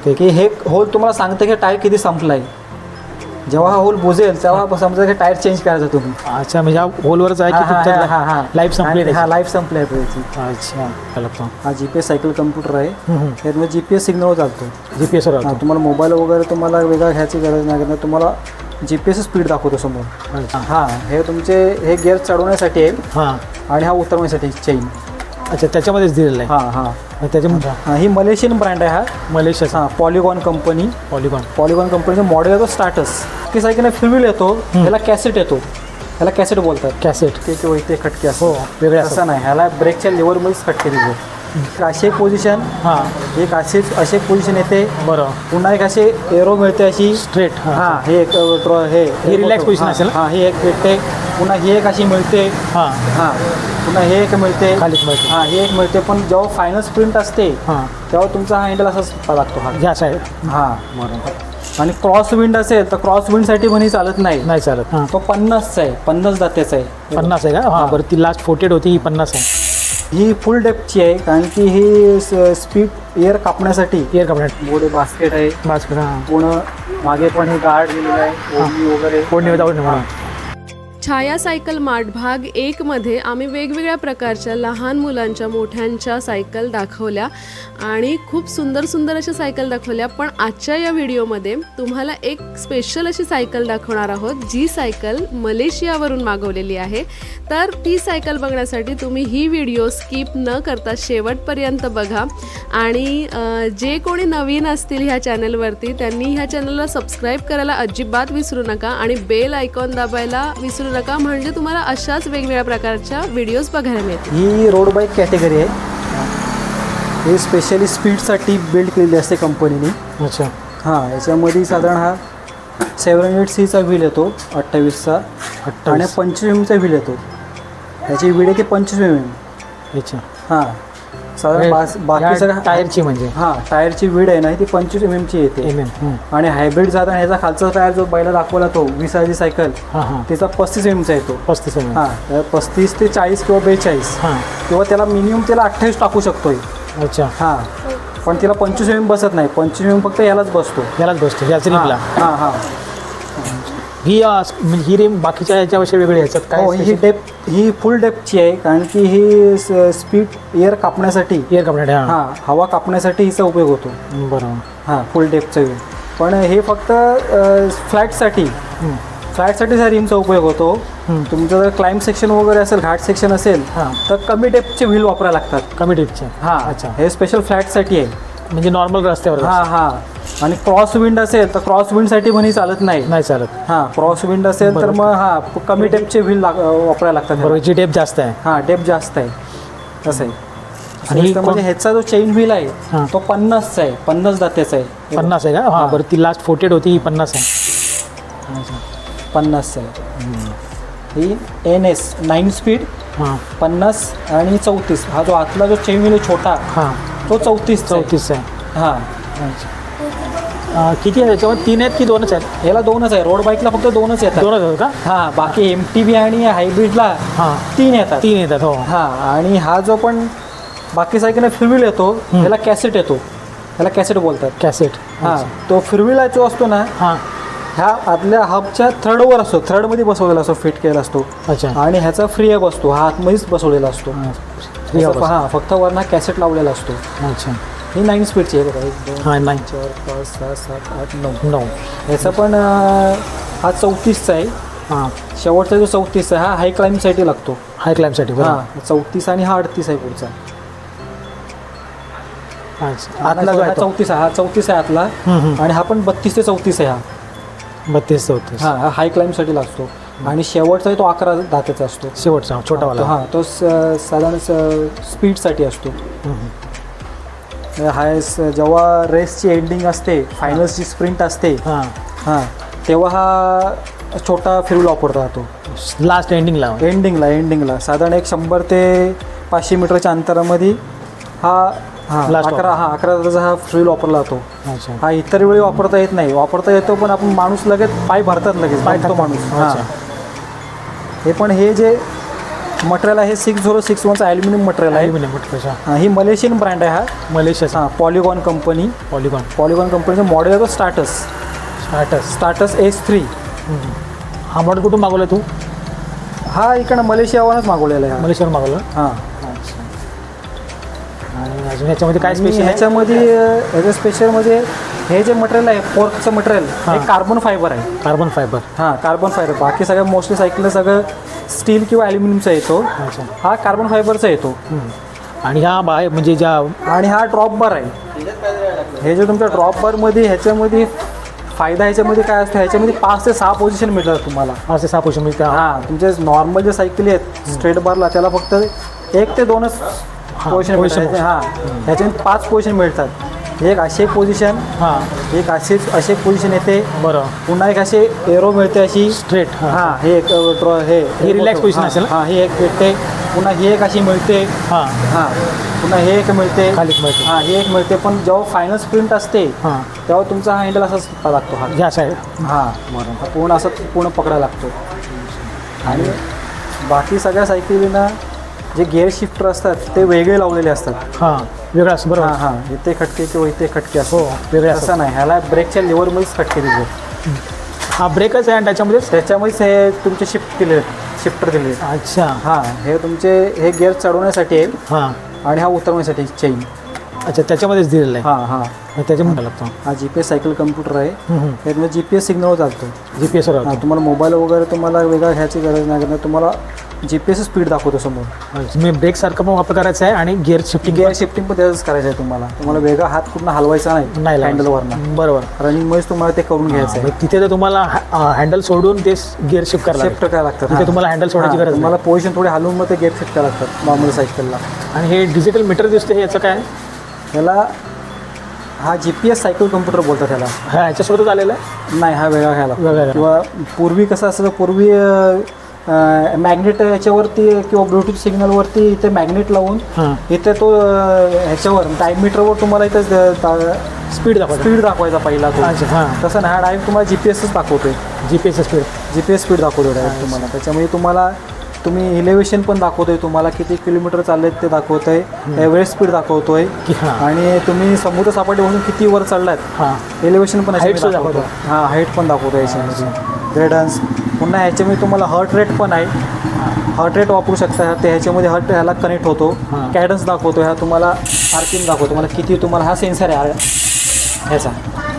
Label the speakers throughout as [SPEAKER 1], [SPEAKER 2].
[SPEAKER 1] इथे
[SPEAKER 2] की हे होल तुम्हाला सांगतं की टायर किती संपलाय. जेव्हा हा होल बुजेल तेव्हा समजा की टायर चेंज करायचं तुम्ही.
[SPEAKER 1] अच्छा म्हणजे हा होलवरच आहे की तुमचं लाईफ संपली
[SPEAKER 2] आणि हा
[SPEAKER 1] त्याची?
[SPEAKER 2] लाईफ संपली आहे त्याची.
[SPEAKER 1] अच्छा कळलं.
[SPEAKER 2] हा G P S cycle computer आहे. त्यामुळे जी पी एस सिग्नल चालतो.
[SPEAKER 1] जी पी एसवर
[SPEAKER 2] हा, तुम्हाला मोबाईल वगैरे तुम्हाला वेगळा घ्यायची गरज नाही कारण तुम्हाला जी पी एस स्पीड दाखवतो समोर. हां हे तुमचे हे गिअर चढवण्यासाठी आहे.
[SPEAKER 1] हां.
[SPEAKER 2] आणि हा उतरवण्यासाठी चेन
[SPEAKER 1] अच्छा त्याच्यामध्येच दिलेलं आहे.
[SPEAKER 2] हां हां.
[SPEAKER 1] त्याच्यामध्ये
[SPEAKER 2] हां ही मलेशियन ब्रँड आहे हा.
[SPEAKER 1] मलेशियाचा
[SPEAKER 2] हां पॉलिगॉन कंपनी
[SPEAKER 1] पॉलिकॉन
[SPEAKER 2] पॉलिगॉन कंपनीचं मॉडेल येतो स्टार्टस की सायकल फ्युल येतो ह्याला कॅसेट येतो. ह्याला कॅसेट बोलतात.
[SPEAKER 1] कॅसेट
[SPEAKER 2] ते किंवा इथे खटके
[SPEAKER 1] हो
[SPEAKER 2] असतो
[SPEAKER 1] वेगळे असं
[SPEAKER 2] असं नाही ह्याला ब्रेकच्या लेवलमध्येच खटके दिले एक पोझिशन
[SPEAKER 1] हां
[SPEAKER 2] एक अशी एक पोझिशन येते.
[SPEAKER 1] बरं.
[SPEAKER 2] पुन्हा एक अशी एरो मिळते अशी.
[SPEAKER 1] स्ट्रेट
[SPEAKER 2] हां.
[SPEAKER 1] हां
[SPEAKER 2] एक ड्रॉ हे
[SPEAKER 1] ही position
[SPEAKER 2] हां,
[SPEAKER 1] असेल?
[SPEAKER 2] हां ही एक भेटते पुन्हा ही एक अशी मिळते.
[SPEAKER 1] हां.
[SPEAKER 2] हां पुन्हा हे एक मिळते.
[SPEAKER 1] खालीच मिळते.
[SPEAKER 2] हां ही एक मिळते. पण जेव्हा फायनल स्प्रिंट असते
[SPEAKER 1] हां.
[SPEAKER 2] तेव्हा तुमचा हा हँडल असाच लागतो हा.
[SPEAKER 1] ह्या साईड
[SPEAKER 2] हां
[SPEAKER 1] बरं
[SPEAKER 2] आणि क्रॉस विंड असेल तर क्रॉस विंडसाठी ही चालत नाही.
[SPEAKER 1] नाही चालत हां.
[SPEAKER 2] तो पन्नासचा आहे. पन्नास दात्याचा आहे.
[SPEAKER 1] पन्नास आहे का? हां बरं ती लास्ट फोर्टेड होती ही पन्नास आहे.
[SPEAKER 2] ही फुल डेप्थची आहे कारण की ही स्पीड एअर कापण्यासाठी
[SPEAKER 1] एअर कपड्यात
[SPEAKER 2] मोठे बास्केट आहे.
[SPEAKER 1] बास्केट हां.
[SPEAKER 2] पूर्ण मागे पण हे गार्ड दिलेलं आहे ओढणी वगैरे.
[SPEAKER 1] कोणी विदाऊट म्हणून
[SPEAKER 3] छाया सायकल मार्ट भाग एकमध्ये आम्ही वेगवेगळ्या प्रकारच्या लहान मुलांच्या मोठ्यांच्या सायकल दाखवल्या आणि खूप सुंदर सुंदर अशा सायकल दाखवल्या. पण आजच्या या व्हिडिओमध्ये तुम्हाला एक स्पेशल अशी सायकल दाखवणार आहोत जी सायकल मलेशियावरून मागवलेली आहे. तर ती सायकल बघण्यासाठी तुम्ही ही व्हिडिओ स्किप न करता शेवटपर्यंत बघा. आणि जे कोणी नवीन असतील ह्या चॅनलवरती त्यांनी ह्या चॅनलला सबस्क्राईब करायला अजिबात विसरू नका आणि बेल आयकॉन दाबायला विसरू नका. म्हणजे तुम्हाला अशाच वेगवेगळ्या प्रकारच्या व्हिडिओज बघायला मिळतील.
[SPEAKER 2] ही रोड बाईक कॅटेगरी आहे. ही स्पेशली स्पीडसाठी बिल्ड केलेली असते कंपनीने
[SPEAKER 1] अच्छा.
[SPEAKER 2] हां याच्यामध्ये साधारण हा सेवन हंड्रेड सीचा व्हील येतो अठ्ठावीसचा. आणि पंचवीस एमचा व्हील येतो. याची व्हील येते पंचवीस एम एम
[SPEAKER 1] अच्छा.
[SPEAKER 2] हां. साधारण बास- बाकी सगळं
[SPEAKER 1] टायरची म्हणजे?
[SPEAKER 2] हां टायरची वीड आहे ना ती पंचवीस एम एमची येते.
[SPEAKER 1] एम एम
[SPEAKER 2] आणि हायब्रिड जाताना ह्याचा खालचा टायर जो बैला दाखवला तो वीस हजारची सायकल
[SPEAKER 1] हां हां.
[SPEAKER 2] त्याचा पस्तीस एम एमचा येतो.
[SPEAKER 1] पस्तीस एम एम
[SPEAKER 2] हां पस्तीस ते चाळीस किंवा बेचाळीस.
[SPEAKER 1] हां.
[SPEAKER 2] किंवा त्याला मिनिमम त्याला अठ्ठावीस टाकू शकतोय.
[SPEAKER 1] अच्छा.
[SPEAKER 2] हां. पण तिला पंचवीस एम बसत नाही. पंचवीस एम फक्त यालाच बसतो.
[SPEAKER 1] यालाच बसतो याच रिपला
[SPEAKER 2] हां हां.
[SPEAKER 1] ही अ, म्हणजे ही रिम बाकीच्या ह्याच्यापेक्षा वेगळी ह्याच्यात काय
[SPEAKER 2] हो ही डेप ही फुल डेपची आहे कारण की ही स्पीड एअर कापण्यासाठी
[SPEAKER 1] एअर कपड्यात हां.
[SPEAKER 2] हां हवा कापण्यासाठी हिचा उपयोग होतो.
[SPEAKER 1] बरोबर.
[SPEAKER 2] हां फुल डेपचं वेळ. पण हे फक्त फ्लॅटसाठी
[SPEAKER 1] हं.
[SPEAKER 2] फ्लॅटसाठी ह्या रिमचा उपयोग होतो
[SPEAKER 1] हं.
[SPEAKER 2] तुमचं जर क्लाइंब सेक्शन वगैरे असेल घाट सेक्शन असेल
[SPEAKER 1] हां.
[SPEAKER 2] तर कमी डेपचे व्हील वापरायला लागतात.
[SPEAKER 1] कमी टिपचे
[SPEAKER 2] हां
[SPEAKER 1] अच्छा.
[SPEAKER 2] हे स्पेशल फ्लॅटसाठी आहे.
[SPEAKER 1] म्हणजे नॉर्मल रस्त्यावर
[SPEAKER 2] हां हां. आणि क्रॉस विंड असेल तर क्रॉस विंडसाठी ही चालत नाही.
[SPEAKER 1] नाही चालत.
[SPEAKER 2] हां क्रॉस विंड असेल तर. मग हां कमी डेपचे व्हील वापरायला लागतात
[SPEAKER 1] बरोबर जी टेप जास्त आहे.
[SPEAKER 2] हां डेप जास्त आहे. असं आहे.
[SPEAKER 1] आणि
[SPEAKER 2] म्हणजे ह्याचा जो चेन व्हील आहे. तो पन्नासचा आहे पन्नास दात्याचा आहे.
[SPEAKER 1] पन्नास आहे का? हां. बरं ती लास्ट फोर्टेड होती ही पन्नास आहे.
[SPEAKER 2] पन्नासचा आहे. ही एन एस नाईन स्पीड पन्नास आणि चौतीस. हा जो आतला जो चेन व्हील आहे छोटा
[SPEAKER 1] हां.
[SPEAKER 2] तो चौतीस
[SPEAKER 1] चौतीस आहे.
[SPEAKER 2] हां
[SPEAKER 1] अच्छा. अं, किती आहे त्याच्यावर तीन आहेत की दोनच आहेत?
[SPEAKER 2] याला दोनच आहे. रोड बाईकला फक्त दोनच येतात.
[SPEAKER 1] दोनच आहेत का?
[SPEAKER 2] हां बाकी एम टी बी आणि हायब्रिडला
[SPEAKER 1] हां.
[SPEAKER 2] तीन येतात.
[SPEAKER 1] तीन येतात हो.
[SPEAKER 2] हां आणि हा जो पण बाकी सायकल फिरविल येतो ह्याला कॅसेट येतो. ह्याला कॅसेट बोलतात.
[SPEAKER 1] कॅसेट
[SPEAKER 2] हां तो फिरविला जो असतो ना
[SPEAKER 1] हां.
[SPEAKER 2] ह्या आतल्या हबच्या थर्डवर असतो. थर्डमध्ये बसवलेला असतो फिट केलेला असतो.
[SPEAKER 1] अच्छा.
[SPEAKER 2] आणि ह्याचा फ्री हब असतो. हा आतमध्येच बसवलेला असतो.
[SPEAKER 1] हां. Free
[SPEAKER 2] असं
[SPEAKER 1] hours.
[SPEAKER 2] हां फक्त वरना कॅसेट लावलेला असतो.
[SPEAKER 1] अच्छा.
[SPEAKER 2] ही नाईन स्पीडची आहे बघा एक दोन
[SPEAKER 1] हां नाही
[SPEAKER 2] चार पाच सहा सात आठ नऊ.
[SPEAKER 1] नऊ
[SPEAKER 2] ह्याचा पण अं, हा चौतीसचा आहे.
[SPEAKER 1] हां.
[SPEAKER 2] शेवटचा जो चौतीस आहे हा हाय क्लाइमसाठी लागतो.
[SPEAKER 1] हाय क्लाइमसाठी बरं
[SPEAKER 2] हां चौतीस आणि हा अडतीस आहे पुढचा.
[SPEAKER 1] अच्छा आतला जो
[SPEAKER 2] हा
[SPEAKER 1] आहे तो.
[SPEAKER 2] चौतीस आहे हा चौतीस आहे आतला.
[SPEAKER 1] हम्म, हम्म.
[SPEAKER 2] आणि हा पण बत्तीस ते चौतीस आहे हा.
[SPEAKER 1] बत्तीस चौतीस.
[SPEAKER 2] हा हा हाय क्लाइमसाठी लागतो. आणि शेवटचा आहे तो अकरा दात्याचा असतो.
[SPEAKER 1] शेवटचा छोटावाला.
[SPEAKER 2] हां तो स- साधारण स्पीडसाठी असतो.
[SPEAKER 1] हम्म, हम्म.
[SPEAKER 2] हा स- जेव्हा रेसची एंडिंग असते फायनल्सची स्प्रिंट असते
[SPEAKER 1] हां.
[SPEAKER 2] हां तेव्हा हा छोटा फिरूल वापरता राहतो.
[SPEAKER 1] लास्ट एंडिंगला
[SPEAKER 2] एंडिंगला एंडिंगला साधारण एक शंभर ते पाचशे मीटरच्या अंतरामध्ये हा हां अकरा हा अकरा तासाचा हा फ्यूल वापरला जातो
[SPEAKER 1] अच्छा.
[SPEAKER 2] हा इतर वेळी वापरता येत नाही. वापरता येतो पण आपण माणूस लगेच पाय भरतात लगेच
[SPEAKER 1] पाय टाकतात.
[SPEAKER 2] माणूस. हां. हे पण हे जे मटेरियल आहे सिक्स झिरो सिक्स वनचं ॲल्युमिनियम मटेरियल आहे.
[SPEAKER 1] ॲल्युमिनियम
[SPEAKER 2] हा, ही मलेशियन ब्रँड आहे हा.
[SPEAKER 1] मलेशियाचा
[SPEAKER 2] हां पॉलिगॉन कंपनी
[SPEAKER 1] पॉलिकॉन
[SPEAKER 2] पॉलिगॉन कंपनीचं मॉडेल आहे तो starts
[SPEAKER 1] starts
[SPEAKER 2] starts S three
[SPEAKER 1] हा मॉडेल कुठून मागवला तू?
[SPEAKER 2] हा इकडं मलेशियावरच मागवलेला आहे हा.
[SPEAKER 1] मलेशियावर मागवला?
[SPEAKER 2] हां.
[SPEAKER 1] आणि अजून याच्यामध्ये काय
[SPEAKER 2] आणि
[SPEAKER 1] स्पेशल
[SPEAKER 2] ह्याच्यामध्ये अं, ह्याचं स्पेशल म्हणजे हे जे मटेरियल आहे फोर्कचं मटेरियल हे
[SPEAKER 1] हां.
[SPEAKER 2] कार्बन फायबर आहे.
[SPEAKER 1] कार्बन फायबर
[SPEAKER 2] हां कार्बन फायबर बाकी सगळं मोस्टली सायकलला सगळं स्टील किंवा ॲल्युमिनियमचा येतो. हा कार्बन फायबरचा येतो.
[SPEAKER 1] आणि ह्या बाय म्हणजे ज्या
[SPEAKER 2] आणि हा ड्रॉप बार आहे. हे जे तुमच्या ड्रॉप बारमध्ये ह्याच्यामध्ये फायदा ह्याच्यामध्ये काय असतो? ह्याच्यामध्ये पाच ते सहा पोझिशन मिळतात तुम्हाला.
[SPEAKER 1] पाच ते सहा म्हणजे त्या
[SPEAKER 2] हां तुमचे नॉर्मल जे सायकली आहेत स्ट्रेट बारला त्याला फक्त एक ते दोनच पोझिशन मिळतात. हां ह्याच्यामध्ये पाच पोझिशन मिळतात. एक अशी एक पोझिशन
[SPEAKER 1] हां.
[SPEAKER 2] एक अशीच अशी एक पोझिशन येते.
[SPEAKER 1] बरं.
[SPEAKER 2] पुन्हा एक अशी एरो मिळते अशी.
[SPEAKER 1] स्ट्रेट हां.
[SPEAKER 2] हां हे एक ड्रॉ हे
[SPEAKER 1] ही relax position
[SPEAKER 2] हां,
[SPEAKER 1] असेल ना?
[SPEAKER 2] हां. ही एक भेटते पुन्हा ही एक अशी मिळते.
[SPEAKER 1] हां.
[SPEAKER 2] हां. पुन्हा हे एक मिळते.
[SPEAKER 1] खाली मिळते.
[SPEAKER 2] हां ही एक मिळते. पण जेव्हा फायनल स्प्रिंट असते
[SPEAKER 1] हां.
[SPEAKER 2] तेव्हा तुमचा हा हँडल असाच पकडा लागतो हा.
[SPEAKER 1] ह्या साईड
[SPEAKER 2] हां बरं. हा पूर्ण असं पूर्ण पकडायला लागतो. आणि बाकी सगळ्या सायकलींना जे गिअर शिफ्टर असतात ते वेगळे लावलेले असतात.
[SPEAKER 1] हां. वेगळं असं
[SPEAKER 2] हां
[SPEAKER 1] बरोबर.
[SPEAKER 2] हां इथे खटके किंवा इथे खटके
[SPEAKER 1] हो
[SPEAKER 2] असतो
[SPEAKER 1] वेगळे असं.
[SPEAKER 2] नाही. ह्याला ब्रेकच्या लेवलमध्येच खटके दिले.
[SPEAKER 1] हा ब्रेकच आहे आणि त्याच्यामध्येच?
[SPEAKER 2] त्याच्यामुळेच हे तुमचे शिफ्ट दिले शिफ्टर दिले.
[SPEAKER 1] अच्छा.
[SPEAKER 2] हां हे तुमचे हे गिअर चढवण्यासाठी आहे.
[SPEAKER 1] हां.
[SPEAKER 2] आणि हा उतरवण्यासाठी चेन
[SPEAKER 1] अच्छा त्याच्यामध्येच दिलेलं आहे.
[SPEAKER 2] हां हां.
[SPEAKER 1] आणि त्याच्यामध्ये लागतो.
[SPEAKER 2] हा G P S cycle computer आहे. हे तुम्ही जी पी एस सिग्नल चालतो.
[SPEAKER 1] जी पी एसवर
[SPEAKER 2] हां तुम्हाला मोबाईल वगैरे तुम्हाला वेगळा घ्यायची गरज नाही. कारण तुम्हाला जी पी एस स्पीड दाखवतो समोर.
[SPEAKER 1] मी ब्रेकसारखं पण वापर करायचा आहे आणि गिअर शिफ्टिंग
[SPEAKER 2] गिअर शिफ्टिंग पण त्याचंच करायचं आहे तुम्हाला. तुम्हाला वेगळा हात कुठून हलवायचा नाही
[SPEAKER 1] नाही
[SPEAKER 2] हँडलवरनं
[SPEAKER 1] लावायचं. बरोबर.
[SPEAKER 2] रनिंगमुळेच तुम्हाला ते करून घ्यायचं आहे.
[SPEAKER 1] मग तिथे तर तुम्हाला हँडल सोडून ते गिअर शिफ्ट करायला
[SPEAKER 2] शिफ्ट
[SPEAKER 1] लागेल.
[SPEAKER 2] करायला लागतात
[SPEAKER 1] तिथे. तुम्हाला हँडल सोडायची गरज
[SPEAKER 2] तुम्हाला पोझिशन थोडी हलवून मग ते गेअर शिफ्ट करायला लागतात नॉर्मल सायकलला
[SPEAKER 1] आणि हे डिजिटल मीटर दिसतं हे याचं काय?
[SPEAKER 2] याला हा G P S cycle computer बोलतात त्याला
[SPEAKER 1] हा याच्यासोबतच आलेलं आहे?
[SPEAKER 2] नाही हा वेगळा घ्यायला.
[SPEAKER 1] वेगळा घ्यायला.
[SPEAKER 2] किंवा पूर्वी कसं असायचं पूर्वी मॅग्नेट याच्यावरती किंवा ब्लूटूथ सिग्नलवरती इथे मॅग्नेट लावून इथे तो ह्याच्यावर टाईम मीटरवर तुम्हाला इथे
[SPEAKER 1] स्पीड दाखवतो
[SPEAKER 2] स्पीड दाखवायचा. पहिला तो. तसं नाही हा डायरेक्ट तुम्हाला जी पी एसच दाखवतोय.
[SPEAKER 1] G P S speed
[SPEAKER 2] G P S speed दाखवतोय डायरेक्ट तुम्हाला. त्याच्यामुळे तुम्हाला तुम्ही इलेव्हेशन पण दाखवतोय तुम्हाला किती किलोमीटर चाललेत ते दाखवतोय. एव्हरेज स्पीड दाखवतोय. आणि तुम्ही समुद्र सपाटीपासून किती वर चढलात
[SPEAKER 1] हां.
[SPEAKER 2] एलिव्हेशन पण दाखवतो
[SPEAKER 1] दाखवतो.
[SPEAKER 2] हां हाईट पण दाखवतो याच्यामध्ये. ग्रेडन्स पुन्हा ह्याच्यामध्ये तुम्हाला हर्ट रेट पण आहे. हर्ट रेट वापरू शकता. ते ह्याच्यामध्ये हर्ट ह्याला कनेक्ट होतो. कॅडन्स दाखवतो. ह्या तुम्हाला आरपीएम दाखवतो. तुम्हाला किती तुम्हाला हा सेन्सर आहे. ह्याचा.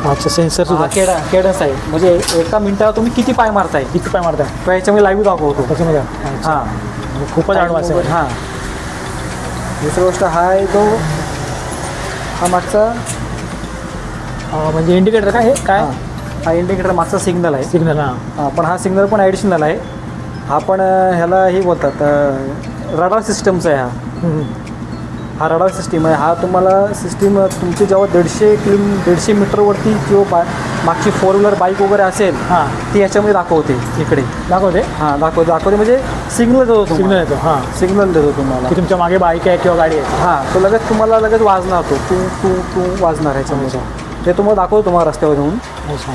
[SPEAKER 1] अच्छा सेन्सर सुद्धा.
[SPEAKER 2] केडा केडन्स आहे. म्हणजे एका मिनिटाला तुम्ही किती पाय मारताय?
[SPEAKER 1] किती पाय मारताय?
[SPEAKER 2] तो ह्याच्यामध्ये लाईव्ह दाखवतो.
[SPEAKER 1] त्याच्यामध्ये.
[SPEAKER 2] हां.
[SPEAKER 1] म्हणजे खूपच ॲडव्हान्स आहे
[SPEAKER 2] हां. दुसरी गोष्ट हा आहे तो हा मागचा.
[SPEAKER 1] म्हणजे इंडिकेटर काय हे? काय?
[SPEAKER 2] हां इंडिकेटर मागचा सिग्नल आहे.
[SPEAKER 1] सिग्नल हां.
[SPEAKER 2] हा पण हा सिग्नल पण ॲडिशनल आहे. हा पण अ, ह्याला हे बोलतात रडार सिस्टमचा आहे हा. हा रडार सिस्टीम आहे. हा तुम्हाला सिस्टीम तुमची जेव्हा दीडशे किलो दीडशे मीटरवरती किंवा बा मागची फोर व्हीलर बाईक वगैरे असेल
[SPEAKER 1] हां.
[SPEAKER 2] ती याच्यामध्ये दाखवते. इकडे.
[SPEAKER 1] दाखवते?
[SPEAKER 2] हां दाखवते. दाखवते म्हणजे सिग्नल देतो
[SPEAKER 1] सिग्नल
[SPEAKER 2] तुम्हाला
[SPEAKER 1] येतो हां.
[SPEAKER 2] सिग्नल देतो तुम्हाला.
[SPEAKER 1] की तुमच्या मागे बाईक आहे किंवा गाडी आहे.
[SPEAKER 2] हां तो लगेच तुम्हाला लगेच वाजणार तो. तू तू तू वाजणार ह्याच्यामध्ये. ते तुम्हाला दाखवतो तुम्हाला रस्त्यावर
[SPEAKER 1] अच्छा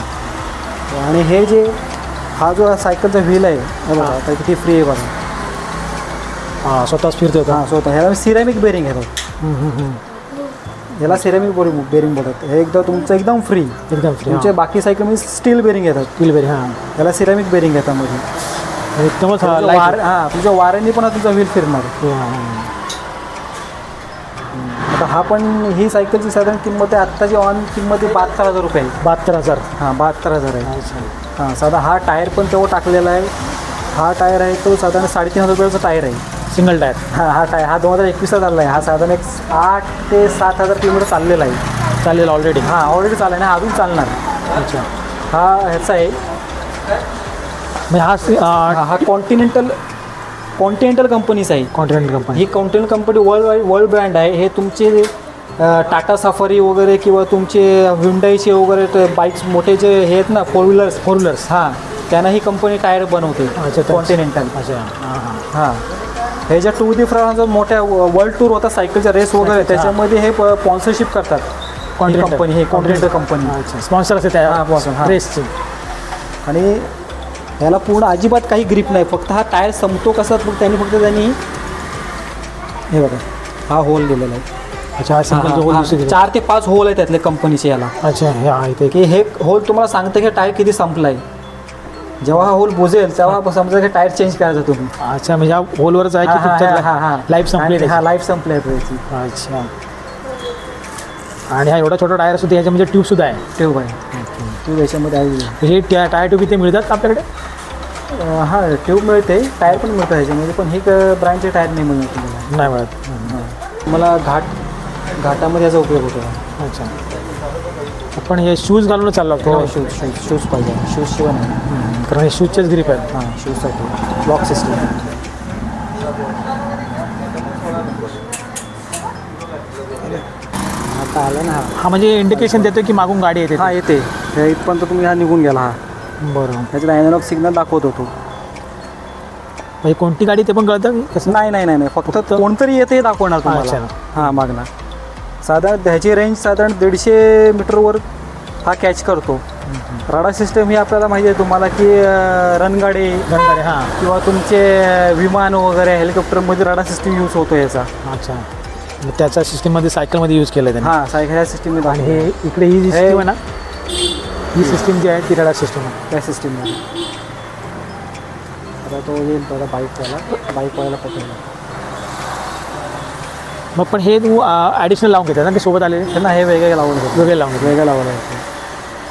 [SPEAKER 2] आणि हे जे हा जो सायकलचा व्हील आहे बघा आता किती फ्री आहे बघा.
[SPEAKER 1] हां स्वतःच फिरतो
[SPEAKER 2] हां स्वतः. ह्याला सिरॅमिक बेरिंग येतात याला सिरॅमिक बोरिंग बेरिंग बोलतात. हे एकदा तुमचं एकदम फ्री
[SPEAKER 1] एकदम फ्री
[SPEAKER 2] तुमचे बाकी सायकलमध्ये स्टील बेरिंग येतात.
[SPEAKER 1] किलबेरी हां.
[SPEAKER 2] याला सिरॅमिक बेरिंग येतात मध्ये.
[SPEAKER 1] एकदमच हा,
[SPEAKER 2] वार हां तुमच्या वाऱ्याने पण तुमचा व्हील फिरणार. आता हा पण ही सायकलची साधारण किंमत आहे आत्ताची ऑन किंमत आहे बहात्तर हजार रुपये. आहे.
[SPEAKER 1] बहात्तर हजार.
[SPEAKER 2] हां बहात्तर हजार आहे.
[SPEAKER 1] अच्छा
[SPEAKER 2] हां साधा हा टायर पण तेव्हा टाकलेला आहे. हा टायर आहे तो साधारण साडेतीन हजार रुपयाचा टायर आहे.
[SPEAKER 1] सिंगल टायर
[SPEAKER 2] हा हा टायर हा दोन हजार एकवीसला चालला आहे. हा साधारण एक आठ ते सात हजार किलोमीटर चाललेला आहे.
[SPEAKER 1] चालेल ऑलरेडी
[SPEAKER 2] हां ऑलरेडी चालला ना अजून चालणार.
[SPEAKER 1] अच्छा.
[SPEAKER 2] हा ह्याचा आहे.
[SPEAKER 1] म्हणजे हा
[SPEAKER 2] हा कॉन्टिनेंटल कॉन्टिनेंटल कंपनीच आहे.
[SPEAKER 1] कॉन्टिनेंटल कंपनी
[SPEAKER 2] ही continental company world wide world brand आहे. हे तुमचे टाटा सफारी वगैरे किंवा तुमचे हुंडाईचे वगैरे ते बाईक्स मोठे जे हे आहेत ना फोर व्हीलर्स
[SPEAKER 1] फोर व्हीलर्स
[SPEAKER 2] हां त्यांना ही कंपनी टायर बनवते.
[SPEAKER 1] अच्छा
[SPEAKER 2] कॉन्टिनेंटल
[SPEAKER 1] अच्छा. हां हां.
[SPEAKER 2] ज्या टू दी फ्रान्स मोठ्या वर्ल्ड टूर होता सायकलच्या रेस वगैरे. त्याच्यामध्ये हे स्पॉन्सरशिप करतात. कंपनी हे कॉन्टिनेंटल कंपनी
[SPEAKER 1] अच्छा. स्पॉन्सर असते त्या. रेसचे
[SPEAKER 2] आणि याला पूर्ण अजिबात काही ग्रीप नाही. फक्त हा टायर संपतो कसा मग त्यांनी फक्त त्यांनी हे बघा हा होल दिलेला आहे.
[SPEAKER 1] अच्छा हा
[SPEAKER 2] हा, हा, हा. चार ते पाच होल आहे त्यातले कंपनीचे याला.
[SPEAKER 1] अच्छा हे आहे ते
[SPEAKER 2] की हे होल तुम्हाला सांगतं की टायर किती संपला आहे जेव्हा हा होल बुजेल तेव्हा समजा की टायर चेंज करायचा तुम्ही.
[SPEAKER 1] अच्छा म्हणजे हा होलवरच आहे की तुमच्या लाईफ संपली
[SPEAKER 2] हा लाईफ संपली आहे त्याची
[SPEAKER 1] अच्छा. आणि हा एवढा छोटा टायर सुद्धा याच्यामध्ये ट्यूब सुद्धा आहे.
[SPEAKER 2] ट्यूब आहे. ट्यूब याच्यामध्ये आहे.
[SPEAKER 1] हे त्या टायर ट्यूब इथे मिळतात आपल्याकडे?
[SPEAKER 2] हा ट्यूब मिळते. टायर पण मिळतं ह्याच्यामध्ये पण ही ब्रँडचे टायर नाही मिळणार तुम्हाला
[SPEAKER 1] नाही मिळत.
[SPEAKER 2] मला घाट घाटामध्ये याचा उपयोग होतो.
[SPEAKER 1] अच्छा. आपण हे शूज घालून चाललो लागतो
[SPEAKER 2] शूज शूज शूज पाहिजे. शूज शिवाय नाही.
[SPEAKER 1] कारण हे शूजचेच ग्रीप आहेत.
[SPEAKER 2] हां शूजसाठी ब्लॉक सिस्टम आला ना. हा
[SPEAKER 1] हा म्हणजे इंडिकेशन देतो की मागून गाडी येते
[SPEAKER 2] हा येते. ह्या इथपर्यंत तुम्ही हा निघून गेला हा.
[SPEAKER 1] बरं.
[SPEAKER 2] ह्याच्यात ॲनॉलॉग सिग्नल दाखवत होतो
[SPEAKER 1] म्हणजे कोणती गाडी ते पण कळतं की कसं?
[SPEAKER 2] नाही नाही नाही नाही. फक्त
[SPEAKER 1] फक्त-
[SPEAKER 2] कोणतरी येते हे दाखवणार तुम्हाला.
[SPEAKER 1] अच्छा.
[SPEAKER 2] हां मागणार. साधारण ह्याची रेंज साधारण दीडशे मीटरवर हा कॅच करतो. राडा सिस्टम ही आपल्याला माहिती आहे तुम्हाला की अं, रणगाडी
[SPEAKER 1] गाडी हां.
[SPEAKER 2] किंवा तुमचे विमान वगैरे हेलिकॉप्टरमध्ये राडा सिस्टम यूज होतो याचा.
[SPEAKER 1] अच्छा. मग त्याच्या सिस्टीममध्ये सायकलमध्ये यूज केलं आहे त्याने.
[SPEAKER 2] हां सायकल ह्या सिस्टीममध्ये
[SPEAKER 1] आणि हे इकडे ही जी
[SPEAKER 2] हे-
[SPEAKER 1] सिस्टीम आहे ना ही सिस्टीम जी आहे ती रडा सिस्टीम आहे.
[SPEAKER 2] त्या सिस्टीममध्ये आता तो येईल त्याला बाईकवाला बाईकवाला पकडला.
[SPEAKER 1] मग पण हे तू ॲडिशनल लावून घेतात ना की सोबत आलेले?
[SPEAKER 2] त्यांना हे वेगळे लावून घेतो
[SPEAKER 1] वेगळे लावून घेतात
[SPEAKER 2] वेगळं लावलं आहे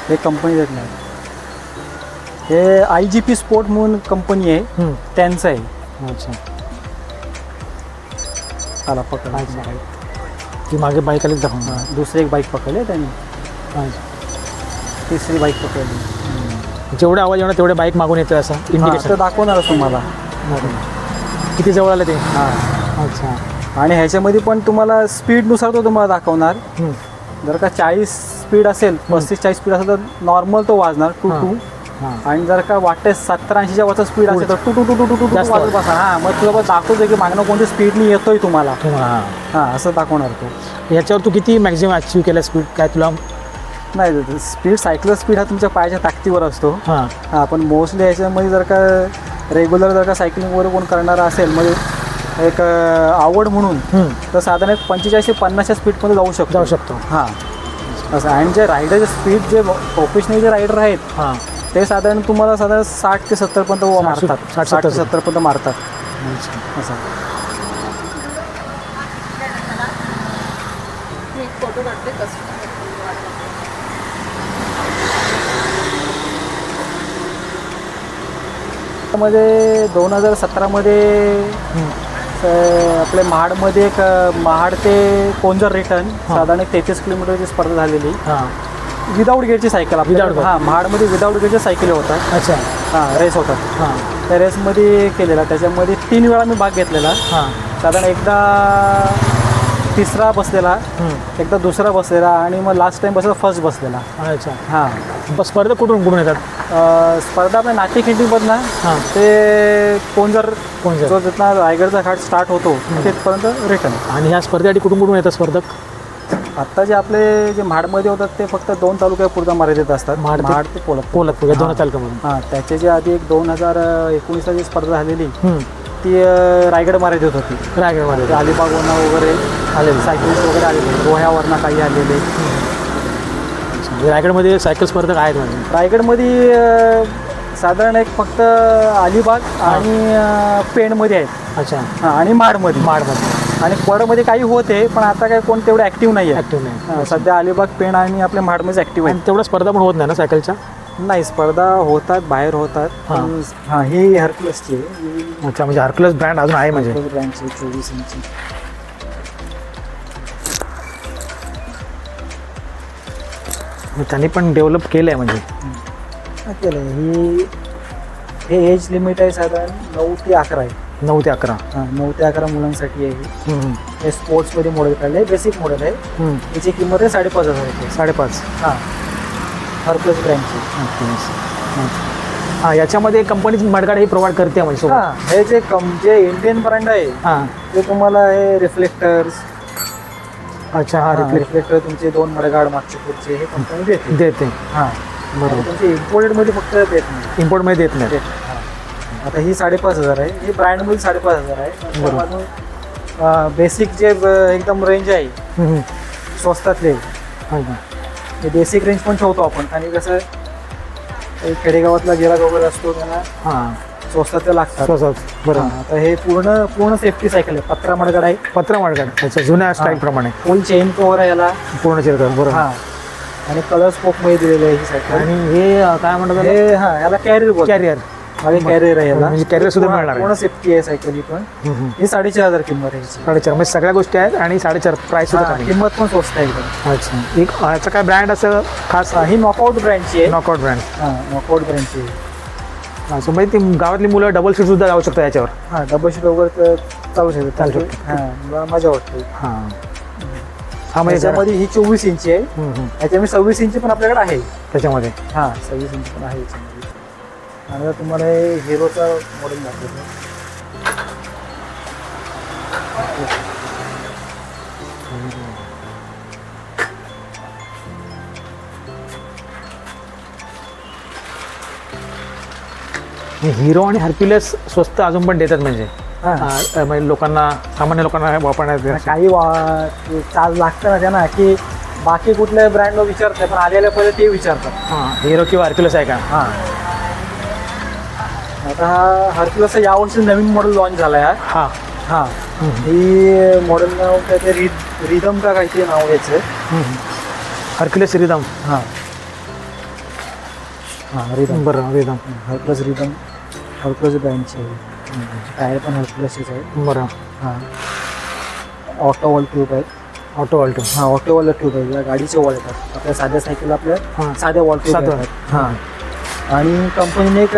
[SPEAKER 2] हे कंपनी देत नाही. हे आय जी पी स्पोर्ट म्हणून कंपनी आहे.
[SPEAKER 1] हम्म.
[SPEAKER 2] त्यांचं आहे.
[SPEAKER 1] अच्छा.
[SPEAKER 2] आला पकड
[SPEAKER 1] अच्छा. ती मागे बाईक आलीच दाखवून
[SPEAKER 2] दुसरी एक बाईक पकडली त्यांनी. तिसरी बाईक पकडली.
[SPEAKER 1] जेवढे आवाज येणार तेवढे बाईक मागून येते असं इंडिकेशन
[SPEAKER 2] दाखवणार तुम्हाला
[SPEAKER 1] किती जवळ आलं ते?
[SPEAKER 2] हां.
[SPEAKER 1] अच्छा.
[SPEAKER 2] आणि ह्याच्यामध्ये पण तुम्हाला स्पीडनुसार तो तुम्हाला दाखवणार. जर का चाळीस स्पीड असेल पस्तीस चाळीस स्पीड असेल तर नॉर्मल तो वाजणार टू. टू. आणि जर का वाटते सत्तर ऐंशीच्या वरचा स्पीड असेल तर two two two two two two
[SPEAKER 1] जास्त
[SPEAKER 2] वाजत बसा हां मग तुला दाखवतो की मागणं कोणती स्पीडनी येतोय तुम्हाला.
[SPEAKER 1] हां.
[SPEAKER 2] हां असं दाखवणार तो.
[SPEAKER 1] याच्यावर तू किती मॅक्झिमम अचीव केलं स्पीड काय तुला?
[SPEAKER 2] नाही स्पीड सायकल स्पीड हा तुमच्या पायाच्या ताकदीवर असतो.
[SPEAKER 1] हां.
[SPEAKER 2] पण मोस्टली ह्याच्यामध्ये जर का रेग्युलर जर का सायकलिंग वगैरे कोण करणारा असेल म्हणजे एक आवड म्हणून. तर साधारण एक पंचेचाळीस ते पन्नासच्या स्पीडमध्ये जाऊ शकतो.
[SPEAKER 1] जाऊ शकतो.
[SPEAKER 2] हां. असं आणि जे रायडरचे स्पीड जे प्रोफेशनल जे रायडर आहेत
[SPEAKER 1] हां.
[SPEAKER 2] ते साधारण तुम्हाला साधारण साठ ते सत्तरपर्यंत मारतात.
[SPEAKER 1] साठ-
[SPEAKER 2] साठ ते
[SPEAKER 1] सत्तर.
[SPEAKER 2] सत्तरपर्यंत मारतात. असं. मध्ये दोन हजार सतरामध्ये आपल्या महाडमध्ये एक महाड ते कोंजर रिटर्न साधारण एक तेहतीस किलोमीटरची स्पर्धा झालेली. विदाऊट गेअरची सायकल
[SPEAKER 1] Without
[SPEAKER 2] आपल्या
[SPEAKER 1] gear.
[SPEAKER 2] हां महाडमध्ये विदाऊट गेअरच्या सायकली होतात.
[SPEAKER 1] अच्छा.
[SPEAKER 2] हां रेस होतात.
[SPEAKER 1] हां.
[SPEAKER 2] त्या रेसमध्ये केलेला. त्याच्यामध्ये तीन वेळा मी भाग घेतलेला.
[SPEAKER 1] हां.
[SPEAKER 2] साधारण एकदा तिसरा बसलेला. एकदा दुसरा बसलेला आणि मग लास्ट टाइम बसलेला फर्स्ट बसलेला.
[SPEAKER 1] अच्छा.
[SPEAKER 2] हां.
[SPEAKER 1] स्पर्धा कुठून कुठून येतात?
[SPEAKER 2] अं, स्पर्धा आपल्या नाट्य खिंडीमधनं
[SPEAKER 1] हां.
[SPEAKER 2] ते कोणजर
[SPEAKER 1] कोणजर.
[SPEAKER 2] जो तिथनं रायगडचा घाट स्टार्ट होतो तिथपर्यंत रिटर्न
[SPEAKER 1] आणि ह्या स्पर्धेसाठी कुठून कुठून येतात स्पर्धक?
[SPEAKER 2] आत्ता जे आपले जे महाडमध्ये होतात ते फक्त दोन तालुक्यापुरता मर्यादित असतात.
[SPEAKER 1] महाड ते-
[SPEAKER 2] महाड ते
[SPEAKER 1] पोलतपूर या दोन. तालुक्यामधून.
[SPEAKER 2] हां त्याच्या जे आधी एक दोन हजार एकोणीसला जी स्पर्धा झालेली. ती अं, रायगड मर्यादित होती.
[SPEAKER 1] रायगडमध्ये
[SPEAKER 2] ते अलिबागवरनं वगैरे आलेले सायकलिस्ट वगैरे आलेले रोह्यावरनं काही आलेले.
[SPEAKER 1] म्हणजे रायगडमध्ये सायकल स्पर्धक आहेत म्हणजे
[SPEAKER 2] रायगडमध्ये अं, साधारण एक फक्त अलिबाग आणि अं, पेणमध्ये आहेत.
[SPEAKER 1] अच्छा.
[SPEAKER 2] हां आणि माडमध्ये
[SPEAKER 1] माडमध्ये
[SPEAKER 2] आणि कोरडमध्ये काही होते पण आता काय कोण तेवढे ॲक्टिव्ह नाही आहे
[SPEAKER 1] ॲक्टिव्ह नाही
[SPEAKER 2] सध्या अलिबाग पेण आणि आपल्या माडमध्ये ॲक्टिव्ह
[SPEAKER 1] आणि तेवढ्या स्पर्धा पण होत नाही ना सायकलच्या?
[SPEAKER 2] नाही स्पर्धा होतात बाहेर होतात
[SPEAKER 1] हां.
[SPEAKER 2] पण- हां ही हरक्युलसची आहे.
[SPEAKER 1] अच्छा म्हणजे हरक्युलस ब्रँड अजून आहे म्हणजे.
[SPEAKER 2] ब्रँडची चोवीस इंची
[SPEAKER 1] त्यांनी पण डेव्हलप केलं आहे म्हणजे
[SPEAKER 2] हां, केलं ही हे एज लिमिट आहे साधारण नऊ ते अकरा आहे.
[SPEAKER 1] नऊ ते अकरा.
[SPEAKER 2] हां नऊ ते अकरा मुलांसाठी आहे हे.
[SPEAKER 1] हम्म.
[SPEAKER 2] हे स्पोर्ट्समध्ये मॉडेल काढलं. आहे बेसिक मॉडेल आहे.
[SPEAKER 1] हम्म.
[SPEAKER 2] याची किंमत आहे साडेपाच हजार रुपये.
[SPEAKER 1] साडेपाच.
[SPEAKER 2] हां. हरप्लस ब्रँडची
[SPEAKER 1] हां याच्यामध्ये कंपनी मडगाड ही प्रोव्हाइड करते म्हणजे सोबत?
[SPEAKER 2] हां हे जे कम जे इंडियन ब्रँड आहे
[SPEAKER 1] हां.
[SPEAKER 2] ते तुम्हाला हे रिफ्लेक्टर्स
[SPEAKER 1] अच्छा हां
[SPEAKER 2] रिफ्लेक्टर तुमचे दोन मडगाड मागचे पुढचे हे कंपनी देते.
[SPEAKER 1] देते.
[SPEAKER 2] हां.
[SPEAKER 1] बरोबर.
[SPEAKER 2] तुमचे इम्पोर्टेडमध्ये फक्त देत नाही.
[SPEAKER 1] इम्पोर्टमध्ये देत नाही.
[SPEAKER 2] देत नाही. आता ही साडेपाच हजार आहे. ही ब्रँडमध्ये साडेपाच हजार आहे.
[SPEAKER 1] बरोबर.
[SPEAKER 2] बेसिक जे एकदम रेंज आहे. स्वस्तातले
[SPEAKER 1] हा
[SPEAKER 2] बेसिक रेंज पण ठेवतो आपण. आणि कसं खेडेगावातला गिराक वगैरे असतो त्यांना
[SPEAKER 1] हा.
[SPEAKER 2] स्वस्तात लागतात.
[SPEAKER 1] बरोबर.
[SPEAKER 2] हां, आता हे पूर्ण पूर्ण सेफ्टी सायकल आहे. पत्रा मडगड आहे.
[SPEAKER 1] पत्र माडकाड अच्छा जुन्या स्टाईल प्रमाणे.
[SPEAKER 2] फुल चेन कव्हर आहे याला.
[SPEAKER 1] पूर्ण चिरकर बरोबर.
[SPEAKER 2] हा. आणि कलर स्कोपमध्ये दिलेलं आहे ही सायकल
[SPEAKER 1] आणि हे काय म्हणतात
[SPEAKER 2] हे हा याला कॅरियर बोल मागे कॅरियर आहे याला.
[SPEAKER 1] म्हणजे carrier सुद्धा मिळणार आहे.
[SPEAKER 2] पूर्ण सेफ्टी आहे सायकल ही पण? ही साडेचार हजार किंमत आहे.
[SPEAKER 1] साडेचार म्हणजे सगळ्या गोष्टी आहेत आणि साडेचार प्राईस सुद्धा
[SPEAKER 2] हा,
[SPEAKER 1] कमी
[SPEAKER 2] किंमत पण स्वस्त आहे एकदम.
[SPEAKER 1] अच्छा. एक याचा काय ब्रँड असं खास?
[SPEAKER 2] हा, ही नॉकआउट ब्रँडची आहे.
[SPEAKER 1] नॉकआउट ब्रँड
[SPEAKER 2] हा नॉकआउट ब्रँडची आहे.
[SPEAKER 1] असं म्हणजे ती गावातली मुलं डबल सीट सुद्धा जाऊ शकतात याच्यावर.
[SPEAKER 2] हा डबल शीट वगैरे तर चालू शकते
[SPEAKER 1] चालू
[SPEAKER 2] चालू
[SPEAKER 1] शकते.
[SPEAKER 2] हा मला मजा वाटते.
[SPEAKER 1] हां. हा म्हणजे जरा-
[SPEAKER 2] त्याच्यामध्ये ही चोवीस इंची आहे.
[SPEAKER 1] हम्म, हम्म.
[SPEAKER 2] याच्यामध्ये सव्वीस इंची पण आपल्याकडे आहे.
[SPEAKER 1] त्याच्यामध्ये.
[SPEAKER 2] हा सव्वीस इंची पण आहे याच्यामध्ये. आणि तुम्हाला हे हिरोचा मॉडेल दाखवतो.
[SPEAKER 1] हिरो आणि हर्क्युलस स्वस्त अजून पण देतात म्हणजे.
[SPEAKER 2] हा.
[SPEAKER 1] म्हणजे लोकांना सामान्य लोकांना वापरण्यात
[SPEAKER 2] काही वा चाल लागतं ना त्यांना की बाकी कुठल्या ब्रँडला विचारत नाही पण आलेल्या पहिले ते विचारतात.
[SPEAKER 1] हां हिरो किंवा हर्क्युलस आहे का?
[SPEAKER 2] हां. आता हा हरक्युलसचा यावर्षी नवीन मॉडेल लॉन्च झाला आहे
[SPEAKER 1] हां.
[SPEAKER 2] हां. ही मॉडेल नाव काय ते रि रिदम का काहीतरी नाव याचं.
[SPEAKER 1] Hercules rhythm.
[SPEAKER 2] हां. हां रिदम.
[SPEAKER 1] बरं रिदम.
[SPEAKER 2] हरक्युलस रिदम हरक्युलस ब्रँडचे आहे. टायर पण हरक्युलसचेच आहे.
[SPEAKER 1] बरं.
[SPEAKER 2] हां. ऑटो वॉल ट्यूब आहेत
[SPEAKER 1] ऑटो ऑल्टो
[SPEAKER 2] हां ऑटो वॉल ट्यूब आहे. या गाडीचे वॉल येतात आपल्या साध्या सायकल आपल्या
[SPEAKER 1] हां.
[SPEAKER 2] साध्या वॉल ट्यूब. येतात. हां. आणि कंपनीने एक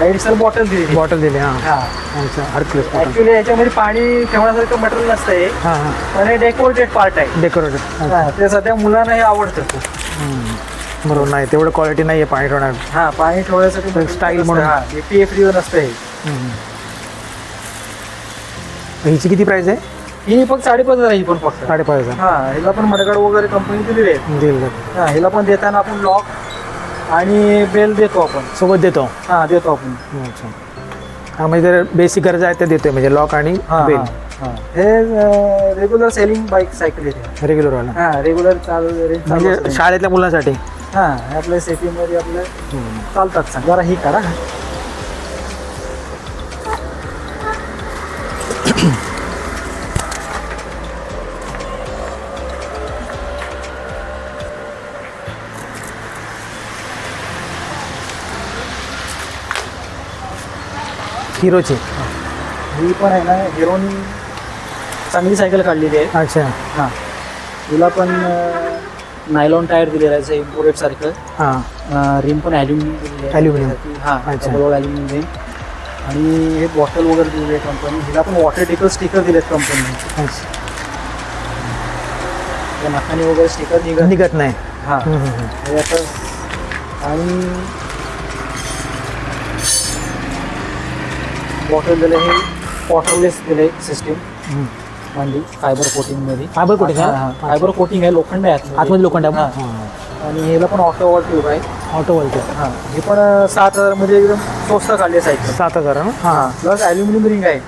[SPEAKER 2] ॲडिशनल बॉटल दिली
[SPEAKER 1] बॉटल दिली हां.
[SPEAKER 2] हां.
[SPEAKER 1] अच्छा हर्क्युलस बॉटल
[SPEAKER 2] ॲक्च्युली याच्यामध्ये पाणी ठेवण्यासारखं मटेरियल नसतं हे.
[SPEAKER 1] हां हां.
[SPEAKER 2] पण हे डेकोरेटेड पार्ट आहे.
[SPEAKER 1] डेकोरेटेड
[SPEAKER 2] हां ते सध्या मुलांना हे आवडतं. खूप
[SPEAKER 1] बरोबर नाही तेवढं क्वालिटी नाही आहे पाणी ठेवणार
[SPEAKER 2] हां पाणी ठेवण्यासाठी
[SPEAKER 1] style म्हणून.
[SPEAKER 2] हां पी एफ डी नसतं हे.
[SPEAKER 1] हिची किती प्राईस आहे?
[SPEAKER 2] ही फक्त साडेपाच हजार आहे ही पण फक्त.
[SPEAKER 1] साडेपाच हजार
[SPEAKER 2] हां हिला पण मडगाड वगैरे कंपनी दिलेली आहे.
[SPEAKER 1] देईल
[SPEAKER 2] हां हिला पण देताना आपण लॉक आणि बेल देतो आपण.
[SPEAKER 1] सोबत देतो?
[SPEAKER 2] हां देतो आपण.
[SPEAKER 1] अच्छा. हा म्हणजे जर बेसिक गरज आहे ते देतोय म्हणजे लॉक आणि
[SPEAKER 2] हां
[SPEAKER 1] बेल.
[SPEAKER 2] हां, हां. हे रेग्युलर सेलिंग बाईक सायकल येते.
[SPEAKER 1] रेग्युलर वाला.
[SPEAKER 2] हां रेग्युलर चाल
[SPEAKER 1] म्हणजे
[SPEAKER 2] असते.
[SPEAKER 1] शाळेतल्या मुलांसाठी?
[SPEAKER 2] हां आपल्या सिटीमध्ये आपल्या चालतात सांग जरा ही करा.
[SPEAKER 1] हिरोची.
[SPEAKER 2] ही पण आहे ना हिरोनी चांगली सायकल काढलेली आहे.
[SPEAKER 1] अच्छा.
[SPEAKER 2] हां. हिला पण नायलॉन टायर दिलेला आहे इम्पोर्टेड सारखं.
[SPEAKER 1] हां.
[SPEAKER 2] रिम पण ॲल्युमिनियम दिलेली आहे.
[SPEAKER 1] Aluminum.
[SPEAKER 2] हां
[SPEAKER 1] अच्छा.
[SPEAKER 2] ॲल्युमिनियम रिम आणि हे बॉटल वगैरे दिलेली आहे कंपनी हिला पण वॉटर टिकल स्टिकर दिलेत कंपनीने
[SPEAKER 1] अच्छा.
[SPEAKER 2] त्या नाकाने वगैरे स्टिकर निघत
[SPEAKER 1] निघत नाही.
[SPEAKER 2] हां. आणि बॉटल दिलं हे वॉटरलेस दिले सिस्टीम. मांडी फायबर कोटिंगमध्ये
[SPEAKER 1] Fiber coating आहे?
[SPEAKER 2] फायबर कोटिंग आहे लोखंड आहे आतमध्ये.
[SPEAKER 1] आतमध्ये लोखंड आहे.
[SPEAKER 2] हां. आणि ह्याला पण ऑटो वॉल ट्यूब आहे.
[SPEAKER 1] ऑटो बोलतो
[SPEAKER 2] हां. हे पण अं, सात हजारमध्ये एकदम स्वस्त काढले सायकल
[SPEAKER 1] सात हजार आहे ना
[SPEAKER 2] हां. प्लस ॲल्युमिनियम रिंग आहे.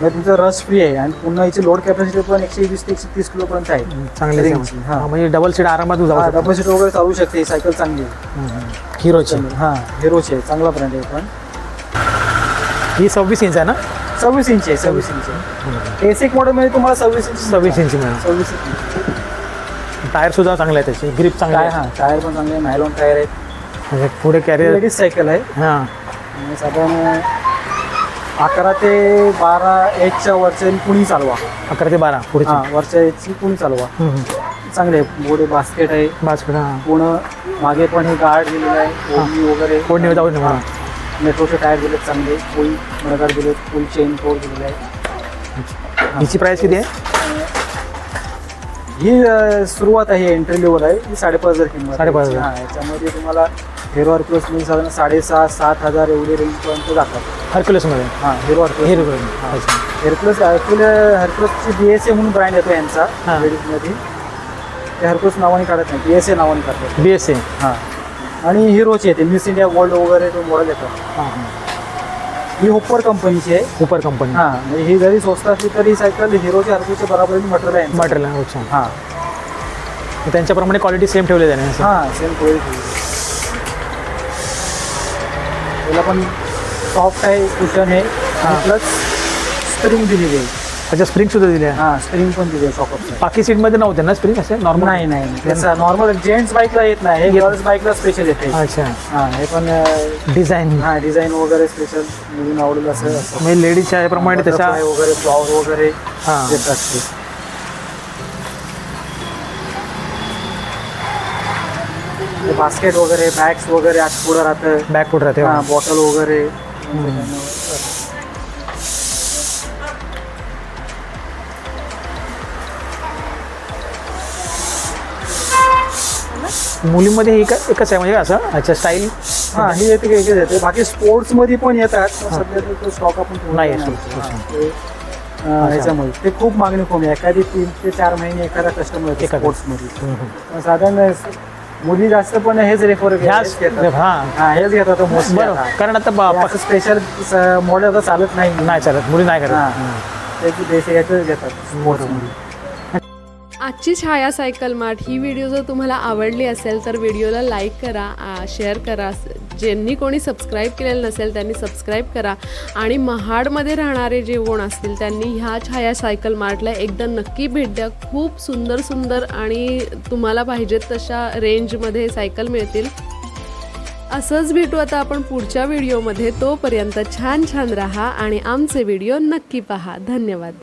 [SPEAKER 2] म्हणजे तुमचं रस फ्री आहे. आणि पुन्हा याची लोड कॅपॅसिटी पण एकशे वीस ते एकशे तीस किलोपर्यंत आहे.
[SPEAKER 1] चांगले
[SPEAKER 2] हां.
[SPEAKER 1] म्हणजे डबल सीट आरामात जाऊ शकतो.
[SPEAKER 2] डबल सीट वगैरे चालू शकते. ही सायकल चांगली आहे.
[SPEAKER 1] हिरोची
[SPEAKER 2] हां हिरोची आहे. चांगला ब्रँड आहे पण.
[SPEAKER 1] ही सव्वीस इंच आहे ना?
[SPEAKER 2] सव्वीस इंच आहे सव्वीस इंच आहे. बेसिक मॉडेलमध्ये तुम्हाला सव्वीस इंच
[SPEAKER 1] सव्वीस इंच मिळणार.
[SPEAKER 2] सव्वीस इंच.
[SPEAKER 1] टायर सुद्धा चांगले आहे त्याची. ग्रिप चांगली आहे
[SPEAKER 2] हां टायर पण चांगले नायलॉन टायर आहेत.
[SPEAKER 1] म्हणजे पुढे कॅरियर
[SPEAKER 2] लेडीज सायकल आहे.
[SPEAKER 1] हां.
[SPEAKER 2] आणि साधारण अकरा ते बारा एजच्या वरच्या कुणी चालवा.
[SPEAKER 1] अकरा ते बारा पुढची
[SPEAKER 2] हां वरच्या एजची कुणी चालवा. चांगले आहे पुढे बास्केट आहे.
[SPEAKER 1] बासकडे हां.
[SPEAKER 2] पूर्ण मागे पण हे गार्ड दिलेलं आहे. ओढणी वगैरे.
[SPEAKER 1] कोणी जाऊ नये
[SPEAKER 2] मेट्रोचे टायर दिलेत चांगले फुल मडगाड दिलेत फुल चेन कोड दिलेलं आहे
[SPEAKER 1] हिची प्राईस किती आहे?
[SPEAKER 2] ही सुरुवात आहे एंट्री लेवल आहे. ही साडेपाच हजार किंमत.
[SPEAKER 1] साडेपाच हजार.
[SPEAKER 2] हां याच्यामध्ये तुम्हाला हिरो प्लस म्हणजे साधारण साडेसहा सात हजार एवढे रेंजपर्यंत जातात.
[SPEAKER 1] हर्क्युलसमध्ये
[SPEAKER 2] हां हिरो हरप्लस
[SPEAKER 1] हिरो
[SPEAKER 2] हेरप्लस ॲक्च्युली हरप्लसची बी एस ए म्हणून ब्रँड येतो यांचा. लेडीजमध्ये ते हरप्लस नावाने काढत नाही बी एस ए नावाने काढतात.
[SPEAKER 1] बी एस सी
[SPEAKER 2] हां. आणि हिरोची येते मिस इंडिया गोल्ड वगैरे तो मॉडेल येतात
[SPEAKER 1] हां हां.
[SPEAKER 2] ही होप्पर कंपनीची आहे.
[SPEAKER 1] सुपर कंपनी
[SPEAKER 2] हां म्हणजे ही जरी स्वस्त असली तरी सायकल हिरोची हरपूच्या बरोबरीने मटेरियल आहे.
[SPEAKER 1] मटेरियल अच्छा.
[SPEAKER 2] हां.
[SPEAKER 1] त्यांच्याप्रमाणे क्वालिटी सेम ठेवली असं
[SPEAKER 2] हां सेम क्वालिटी त्याला पण सॉफ्ट आहे कुशन आहे प्लस स्प्रिंग दिलेली आहे.
[SPEAKER 1] अच्छा स्प्रिंग सुद्धा दिले
[SPEAKER 2] हां स्प्रिंग पण दिली आहे सॉकअपची
[SPEAKER 1] बाकी सीटमध्ये नव्हते ना स्प्रिंग असे? नॉर्मल
[SPEAKER 2] नाही नाही त्याचा नॉर्मल जेंट्स बाईकला येत नाही. हे गर्ल्स बाईकला स्पेशल येते.
[SPEAKER 1] अच्छा.
[SPEAKER 2] हां हे पण
[SPEAKER 1] डिझाईन
[SPEAKER 2] हां डिझाईन वगैरे स्पेशल नवीन आवडेल असं.
[SPEAKER 1] म्हणजे लेडीजच्या प्रमाणे त्याच्या
[SPEAKER 2] वगैरे फ्लॉवर वगैरे
[SPEAKER 1] हां.
[SPEAKER 2] येत असते बास्केट वगैरे बॅग्स वगैरे आत पुढं राहतं.
[SPEAKER 1] बॅक फूट राहते
[SPEAKER 2] हां बॉटल वगैरे.
[SPEAKER 1] मुलीमध्ये ही एकच आहे म्हणजे असं अच्छा स्टाईल
[SPEAKER 2] हां हे येते काही येते बाकी स्पोर्ट्समध्ये पण येतात पण सध्या तो स्टॉक आपण
[SPEAKER 1] नाही.
[SPEAKER 2] हां, अं, ह्याच्यामध्ये. ते खूप मागणी कमी आहे. एखादी तीन ते चार महिने एखादा कस्टमर येते. स्पोर्ट्समध्ये साधारण मुली जास्त पण हेच रेफर
[SPEAKER 1] हां.
[SPEAKER 2] हेच घेतात
[SPEAKER 1] कारण आता
[SPEAKER 2] स्पेशल मॉडेल आता चालत नाही.
[SPEAKER 1] नाही चालत. मुली नाही करत.
[SPEAKER 2] त्याची देश याच्याच घेतात स्पोर्ट्समध्ये
[SPEAKER 3] आजची छाया सायकल मार्ट ही व्हिडिओ जर तुम्हाला आवडली असेल तर व्हिडिओला लाईक करा शेअर करा. ज्यांनी कोणी सबस्क्राईब केलेलं नसेल त्यांनी सबस्क्राईब करा. आणि महाडमध्ये राहणारे जे कोण असतील त्यांनी ह्या छाया सायकल मार्टला एकदा नक्की भेट द्या. खूप सुंदर सुंदर आणि तुम्हाला पाहिजेत तशा रेंजमध्ये सायकल मिळतील. असंच भेटू आता आपण पुढच्या व्हिडिओमध्ये तोपर्यंत छान छान राहा आणि आमचे व्हिडिओ नक्की पहा. धन्यवाद.